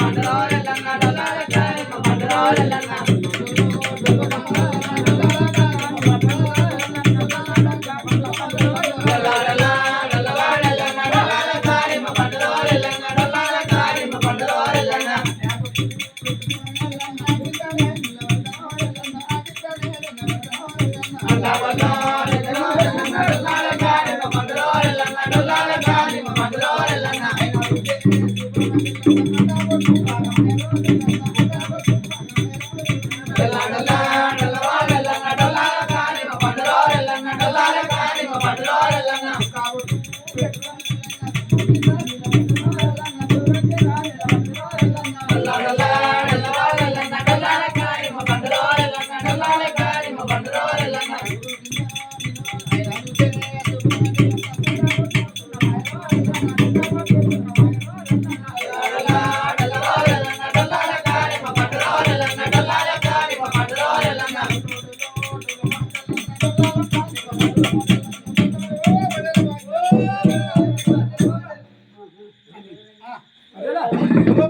మండలాలన్న మండలాలన్న Thank you.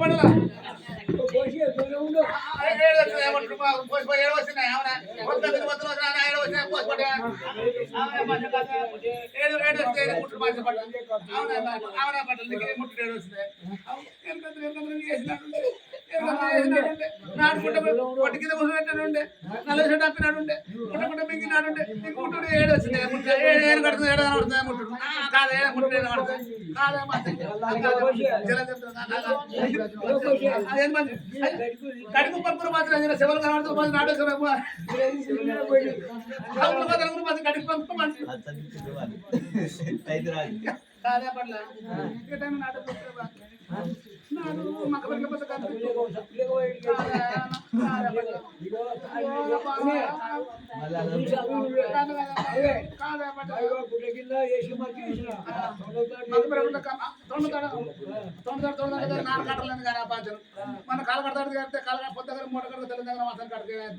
பண்ணலாம் அவனை பட்டது முட்டு ஏழு வருஷம் కింద కూర్చోబెట్టాడుండే నల్ల షర్ట్ అప్పినాడుండే ముట్టుకుంటే మింగినాడుండే ముట్టుడు ఏడు వచ్చింది ఏడు ఏడు కడుతుంది ఏడు కనబడుతుంది ముట్టుడు కాదు ఏడు ముట్టుడు ఏడు కడుతుంది కాదే కడుపు పప్పులు మాత్రం శివలు కనబడుతుంది మాత్రం నాటేశ్వర మాత్రం కడుపు పంపు మంచి కాదే పట్ల ఏ టైం నాటకం నాడు మక్క పట్ల పట్ల మన కాలు కడతాడు కడితే కాలు పొద్దు దగ్గర మూట కడతా తెల్ల దగ్గర మాత్రం కడతలేదు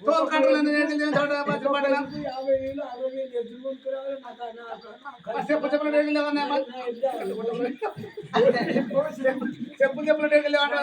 తోలు కట్టలేదు చెప్పు చెప్పిన రేట్లు లేవన్నా చెప్పు చెప్పిన రేట్లు లేవన్నా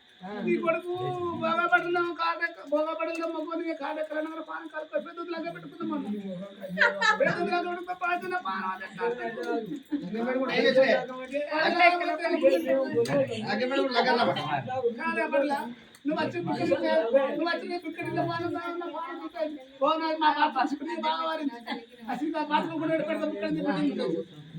మక్క పెరట్ల కొద్దిగా గంప గుల్లిపి నాడు నాడు నేను మాట్లాడలేదు నీ కొడుకు బాగా పడలేం కాడ బాగా పడలేం మొగ్గుని పాన ఎక్కడ పానం కలుపు పెద్దలు లాగా పెట్టుకుందాం మనం పెద్దలు పాన నువ్వు వచ్చి నువ్వు వచ్చి నీ మా పాప అసిపడి బాగా వారింది. అసిపడి బాత్రూమ్ కూడా పెడతా బిక్కడి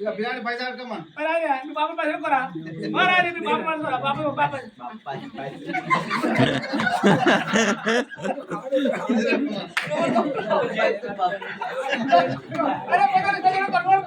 ఇక బిర్యానీ పైసలు అడగమ్మా మీ బాబు పైసలు కొరా మహారాజు మీ బాబు పైసలు బాబు బాబు అరే పైసలు పైసలు కొనుగోలు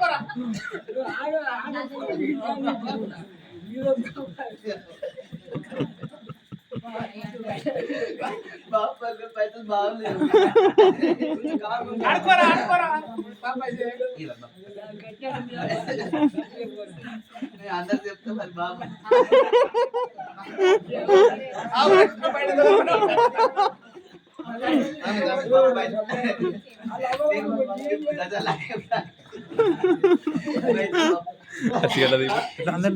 అందరు చెప్తా మరి బాబు అందరు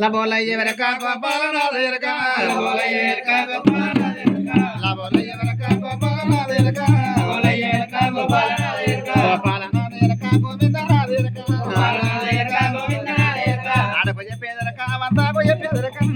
లబోలయ్య వెరక గోపాలనాథ ఎరక. లబోలయ్య వెరక గోపాలనాథ ఎరక. లబోలయ్య వెరక గోపాలనాథ ఎరక. లబోలయ్య వెరక గోపాలనాథ ఎరక. గోపాలనాథ ఎరక గోవిందనాథ ఎరక. గోపాలనాథ పేదరికం.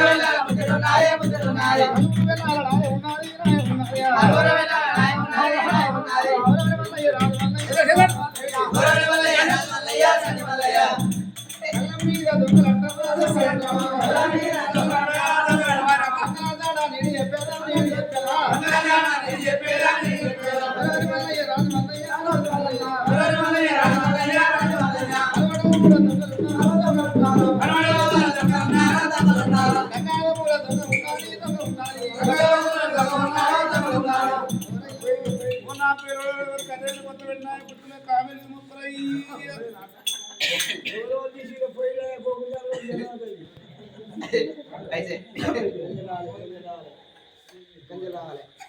ఉన్నాయి ఉన్నాయే ఉన్నాయే ఉన్నాయే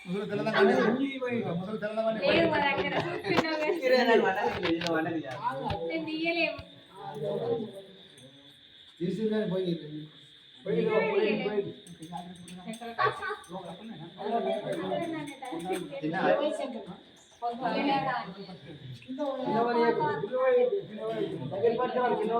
ముసలి తెల్లదాన్ని ముసలి తెల్లదాన్ని లేదు మరి అక్కడ చూస్తున్నావు కదా తిరగదన్నమాట నేను వండని నేను తీయలేము తీసుకుని పోయి పోయి పోయి పోయి దగ్గర పట్టుకోవాలి కిలో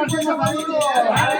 Marcelo Maduro.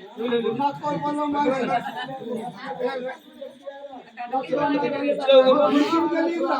ఓ బడిలా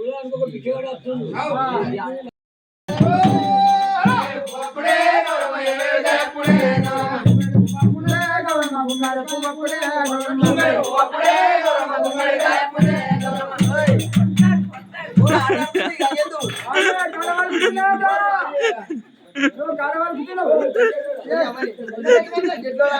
ఓరి కుడి కూర్చోరంటే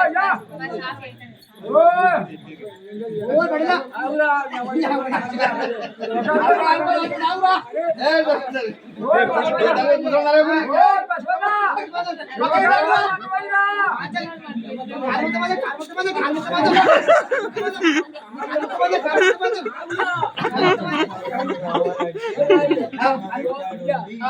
అవుతావు పూరి అవుతావు కుడి పడక ముఖం మీద అంటే పెట్టుబడి పెట్టుబడి పిచ్చబుల కానీ అది కాదా పిచ్చబుల కానీ పిచ్చబుల కానీ పంచత్ పంచత్ చెప్తా మాట్లాడు అన్ని వెజిటేబుల్స్ ఉంటాయి అంటే అంటే ఏమన్నట్టు ఏంటి? టిఫిన్ ఇడ్లీ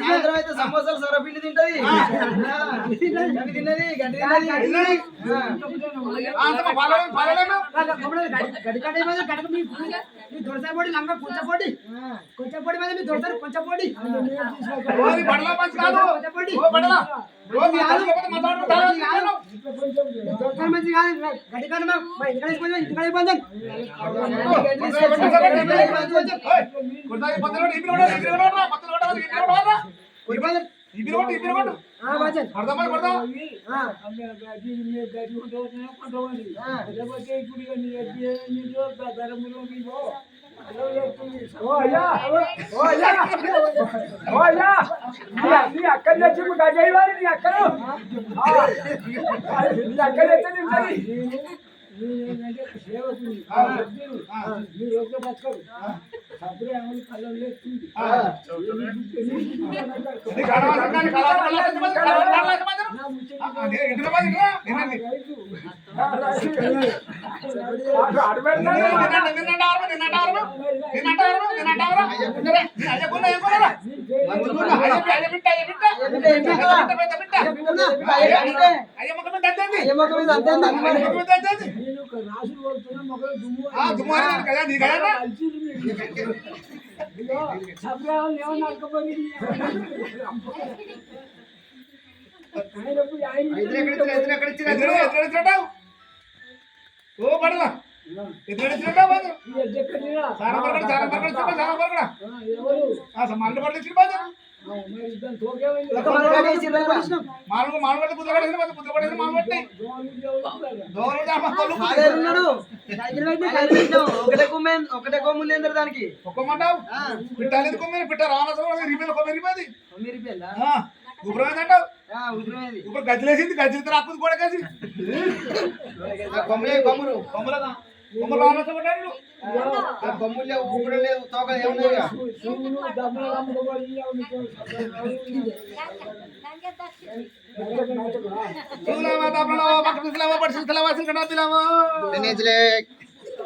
నీ అక్కడ నీ అక్కడ తెచ్చి తింటది అయ్య గున్న అయ్య అయ్య బిట్ట అయ్య బిట్ట బిట్ట బిట్ట బిట్ట అయ్య ముఖం మీద దంతండి ఏ మొక్క మీద అంతే ఉంది. అయ్య ముఖం మీద దంతండి ఆ దుమారి కదా నీ కదా ఎదురు ఎక్కడ ఇచ్చినట్టావు ఓ పడల ఎదురు ఇచ్చినట్టావు బాదు సారా పరగడ సారా పరగడ చెప్ప సారా ఓ పడలా పడితే మాను. ఒకటే కొమ్మే ఒకటే ఏంద్ర దానికి? ఒక్కమంటావు పిట్టాలి కొమ్మిరి పిట్ట రిపేర్ కొమ్మిరి కొమ్మి? గుబ్రమైంది అంటావు? ఆ, ఉద్రమేది. ఇప్పుడు గజ్జలేసింది గజ్జలతో రాకపోతే కూడా కలిసి ఆ కొమ్ములే కొమ్ములు. కొమ్మలదా? కొమ్మలు రామసరం పడ్డాడు ఆ కొమ్ములే ఊపిరి లేదు తోక ఏమున్నాయి ఇక? చూలావా దాపలావా పక్కన